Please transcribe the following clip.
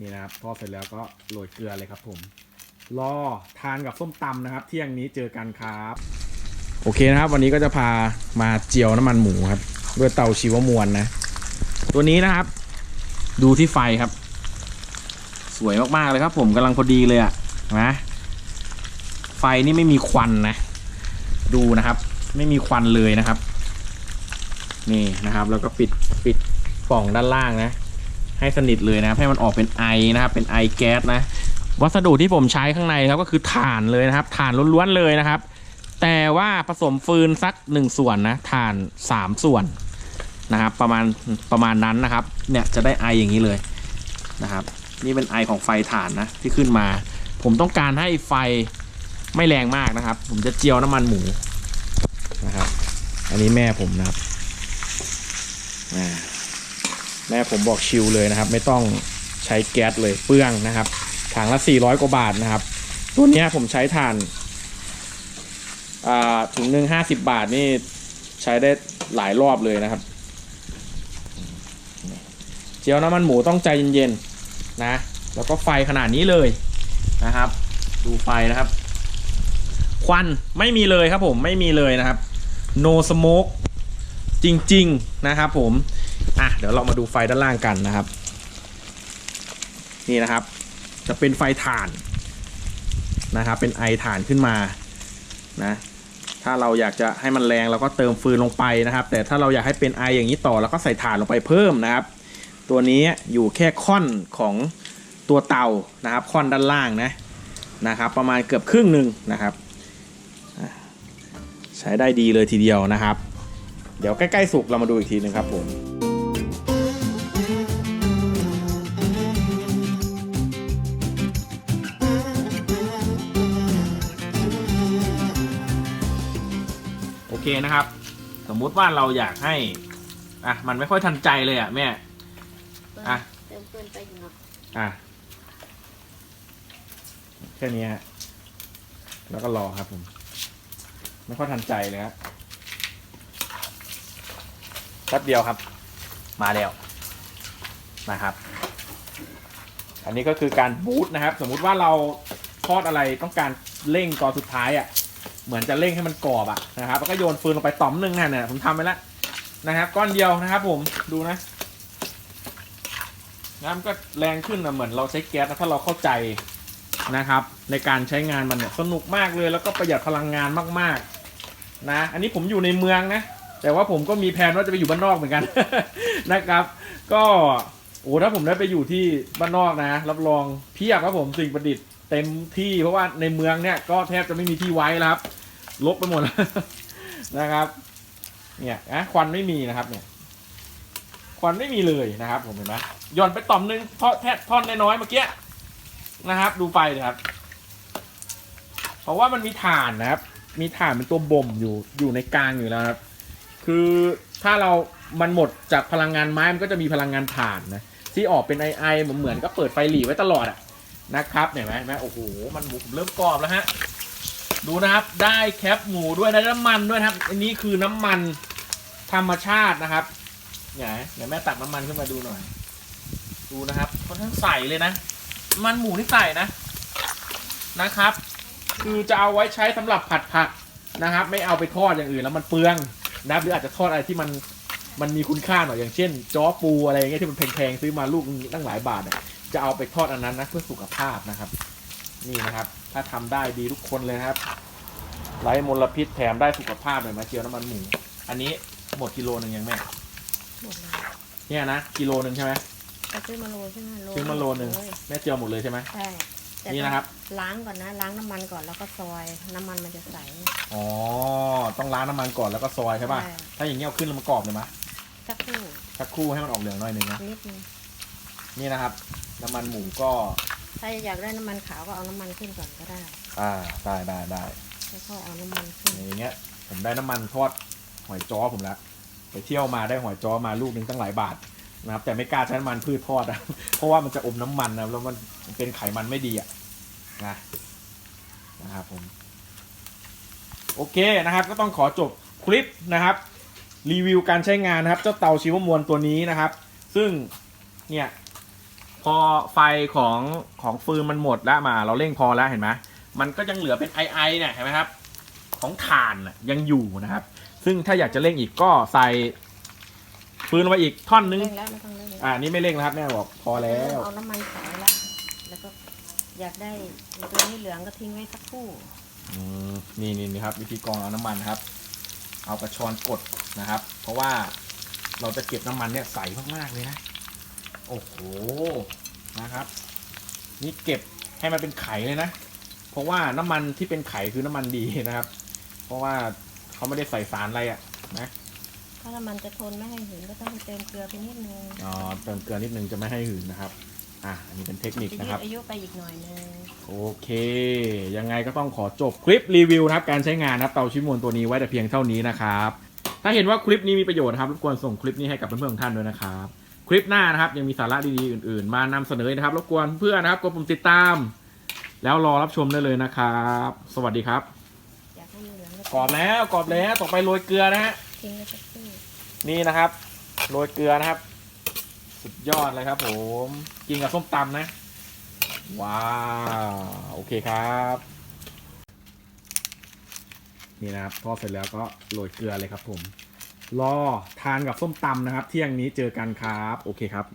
นี่นะครับทอดเสร็จแล้วก็โรยเกลือเลยครับผม รอทานกับส้มตำนะครับ เที่ยงนี้เจอกันครับ โอเคนะครับ วันนี้ก็จะพามาเจียวน้ำมันหมูครับ ด้วยเตาชีวมวลนะตัวนี้นะครับ ดูที่ไฟครับ สวยมากๆเลยครับ ผมกำลังพอดีเลยอะนะ ไฟนี่ไม่มีควันนะ ดูนะครับ ไม่มีควันเลยนะครับ นี่นะครับ แล้วก็ปิดปิดป่องด้านล่างนะ ให้สนิทเลยนะครับให้มันออกเป็นไอนะครับเป็นไอแก๊สนะ วัสดุที่ผมใช้ข้างในครับก็คือถ่านเลยนะครับถ่านล้วนๆเลยนะครับ แต่ว่าผสมฟืนสักหนึ่งส่วนนะถ่านสามส่วนนะครับประมาณประมาณนั้นนะครับเนี่ยจะได้ไออย่างนี้เลยนะครับ นี่เป็นไอของไฟถ่านนะที่ขึ้นมา ผมต้องการให้ไฟไม่แรงมากนะครับ ผมจะเจียวน้ำมันหมูนะครับ อันนี้แม่ผมนะครับ แม่ผมบอกชิลเลยนะครับ ไม่ต้องใช้แก๊สเลยเปลืองนะครับถังละ 400 กว่าบาทนะครับ ตัวเนี้ยผมใช้ถ่านอ่าถุงหนึ่ง50บาทนี่ใช้ได้หลายรอบเลยนะครับ เจียวน้ำมันหมูต้องใจเย็นๆนะ แล้วก็ไฟขนาดนี้เลยนะครับ ดูไฟนะครับ ควันไม่มีเลยครับผมไม่มีเลยนะครับ no smoke จริง ๆ นะครับผม อะเดี๋ยวเรามาดูไฟด้านล่างกันนะครับ นี่นะครับ จะเป็นไฟถ่านนะครับ เป็นไอถ่านขึ้นมานะถ้าเราอยากจะให้มันแรงเราก็เติมฟืนลงไปนะครับ แต่ถ้าเราอยากให้เป็นไออย่างนี้ต่อเราก็ใส่ถ่านลงไปเพิ่มนะครับ ตัวนี้อยู่แค่ค่อนของตัวเตานะครับ ค่อนด้านล่างนะนะครับ ประมาณเกือบครึ่งหนึ่งนะครับ ใช้ได้ดีเลยทีเดียวนะครับ เดี๋ยวใกล้ๆสุกเรามาดูอีกทีหนึงครับผม นะครับ สมมุติว่าเราอยากให้ อะ มันไม่ค่อยทันใจเลยอะแม่ อะ เติมเกินไปอยู่เนาะอะ แค่นี้ฮะ แล้วก็รอครับผม ไม่ค่อยทันใจเลยครับแป๊บเดียวครับ มาแล้วนะครับ อันนี้ก็คือการบูตนะครับ สมมุติว่าเราทอดอะไรต้องการเร่งตอนสุดท้ายอะ เหมือนจะเร่งให้มันกรอบอะนะครับแล้วก็โยนฟืนลงไปต่อมหนึ่งนะเนี่ยผมทำไปแล้วนะครับ ก้อนเดียวนะครับ ผมดูนะ น้ำก็แรงขึ้นนะเหมือนเราใช้แก๊สนะถ้าเราเข้าใจนะครับ ในการใช้งานมันเนี่ยสนุกมากเลย แล้วก็ประหยัดพลังงานมากๆ นะ อันนี้ผมอยู่ในเมืองนะ แต่ว่าผมก็มีแผนว่าจะไปอยู่บ้านนอกเหมือนกันนะครับ ก็โอ้ถ้าผมได้ไปอยู่ที่บ้านนอกนะ รับรองเพียบครับผมสิ่งประดิษฐ์ เต็มที่เพราะว่าในเมืองเนี่ยก็แทบจะไม่มีที่ไว้แล้วครับลกไปหมดแล้วนะครับ เนี่ยนะควันไม่มีนะครับ เนี่ย ควันไม่มีเลยนะครับ ผมเห็นไหมหย่อนไปต่อมนึงทอดแทะท่อนน้อยๆเมื่อกี้นะครับ ดูไฟเลยครับ เพราะว่ามันมีถ่านนะครับ มีถ่านเป็นตัวบ่มอยู่อยู่ในกลางอยู่แล้วครับ คือถ้าเรามันหมดจากพลังงานไม้มันก็จะมีพลังงานถ่านนะที่ออกเป็นไอไอเหมือนเหมือนก็เปิดไฟหลีไว้ตลอดอะ นะครับเห็นไหมนไหมโอ้โหมันหมูผมเริ่มกรอบแล้วฮะดูนะครับได้แคปหมูด้วยได้น้ำมันด้วยนะครับ อันนี้คือน้ำมันธรรมชาตินะครับเนี่ยเดี๋ยวแม่ตักน้ำมันขึ้นมาดูหน่อย ดูนะครับค่อนข้างใสเลยนะ มันหมูที่ใส่นะนะครับ คือจะเอาไว้ใช้สำหรับผัดผักนะครับ ไม่เอาไปทอดอย่างอื่นแล้วมันเปลืองนะหรืออาจจะทอดอะไรที่มันมันมีคุณค่าหน่อยอย่างเช่นจ้อปูอะไรอย่างเงี้ยที่มันแพงๆซื้อมาลูกนึงตั้งหลายบาท จะเอาไปทอดอันนั้นนะเพื่อสุขภาพนะครับ นี่นะครับ ถ้าทำได้ดีทุกคนเลยนะครับไร้มลพิษแถมได้สุขภาพเลยมาเจียวน้ำมันหมูอันนี้หมดกิโลหนึ่งยังแม่หมดเลยเนี่ยนะกิโลหนึ่งใช่ไหมจะซื้อมาโลใช่ไหมโลซื้อมาโลหนึ่งเลยแม่เจียวหมดเลยใช่ไหมใช่แต่นี่นะครับล้างก่อนนะล้างน้ำมันก่อนแล้วก็ซอย น้ำมันมันจะใสอ๋อต้องล้างน้ำมันก่อนแล้วก็ซอยใช่ป่ะใช่ถ้าอย่างเงี้ยเอาขึ้นแล้วมันกรอบเลยไหมสักครู่สักครู่ให้มันออกเหลืองหน่อยหนึ่งนะนิดนึง นี่นะครับ น้ำมันหมูก็ถ้าอยากได้น้ำมันขาวก็เอาน้ำมันขึ้นก่อนก็ได้อ่าได้ได้ได้แล้วก็เอาน้ำมันขึ้นอย่างเงี้ย ผมได้น้ำมันทอดหอยจ้อผมแล้วไปเที่ยวมาได้หอยจ้อมาลูกหนึงตั้งหลายบาทนะครับ แต่ไม่กล้าใช้น้ำมันพืชทอดนะเพราะว่ามันจะอมน้ำมันนะแล้วมันเป็นไขมันไม่ดีอะนะนะครับผมโอเคนะครับ ก็ต้องขอจบคลิปนะครับ รีวิวการใช้งานนะครับ เจ้าเตาชีวมวลตัวนี้นะครับ ซึ่งเนี่ย พอไฟของของฟืนมันหมดแล้วมา เราเร่งพอแล้วเห็นไหมมันก็ยังเหลือเป็นไอไอเนี่ยเห็นไหมครับ ของถ่านน่ะยังอยู่นะครับ ซึ่งถ้าอยากจะเร่งอีกก็ใส่ฟืนลงไปอีกท่อนนึง เร่งแล้วไม่ต้องเร่งอ่านี่ไม่เร่งแล้วครับแม่บอกพอแล้ว เอาน้ำมันใส่แล้วแล้วก็อยากได้ตัวนี้เหลืองก็ทิ้งไว้สักครู่อืมนี่นี่นี่ครับ วิธีกรองเอาน้ำมันนะครับ เอากระชอนกดนะครับ เพราะว่าเราจะเก็บน้ำมันเนี่ยใสมากๆเลยนะ โอ้โหนะครับ นี่เก็บให้มันเป็นไขเลยนะ เพราะว่าน้ำมันที่เป็นไขคือน้ำมันดีนะครับ เพราะว่าเขาไม่ได้ใส่สารอะไรอะนะถ้าน้ำมันจะทนไม่ให้หืนก็ต้องเติมเกลือไปนิดนึงอ๋อเติมเกลือนิดนึงจะไม่ให้หืนนะครับอะอันนี้เป็นเทคนิคจะนะยืครัดบอายุไปอีกหน่อยนึงโอเค ยังไงก็ต้องขอจบคลิปรีวิวนะครับ การใช้งานนะครับเตาชิมวนตัวนี้ไว้แต่เพียงเท่านี้นะครับ ถ้าเห็นว่าคลิปนี้มีประโยชน์นะครับรบกวนส่งคลิปนี้ให้กับเพื่อนๆของท่านด้วยนะครับ คลิปหน้านะครับ ยังมีสาระดีๆอื่น ๆ มานำเสนอนะครับรบกวนเพื่อนนะครับกดปุ่มติดตาม แล้วรอรับชมได้เลยนะครับ สวัสดีครับอยากให้มันเหลืองกรอบแล้วกรอบแล้วต่อไปโรยเกลือนะฮะทิ้งไว้สักครู่นี่นะครับ โรยเกลือนะครับ สุดยอดเลยครับ ผมกินกับส้มตำนะ ว้าวโอเคครับ นี่นะครับทอดเสร็จแล้วก็โรยเกลือเลยครับผม รอทานกับส้มตำนะครับ เที่ยงนี้เจอกันครับ โอเคครับ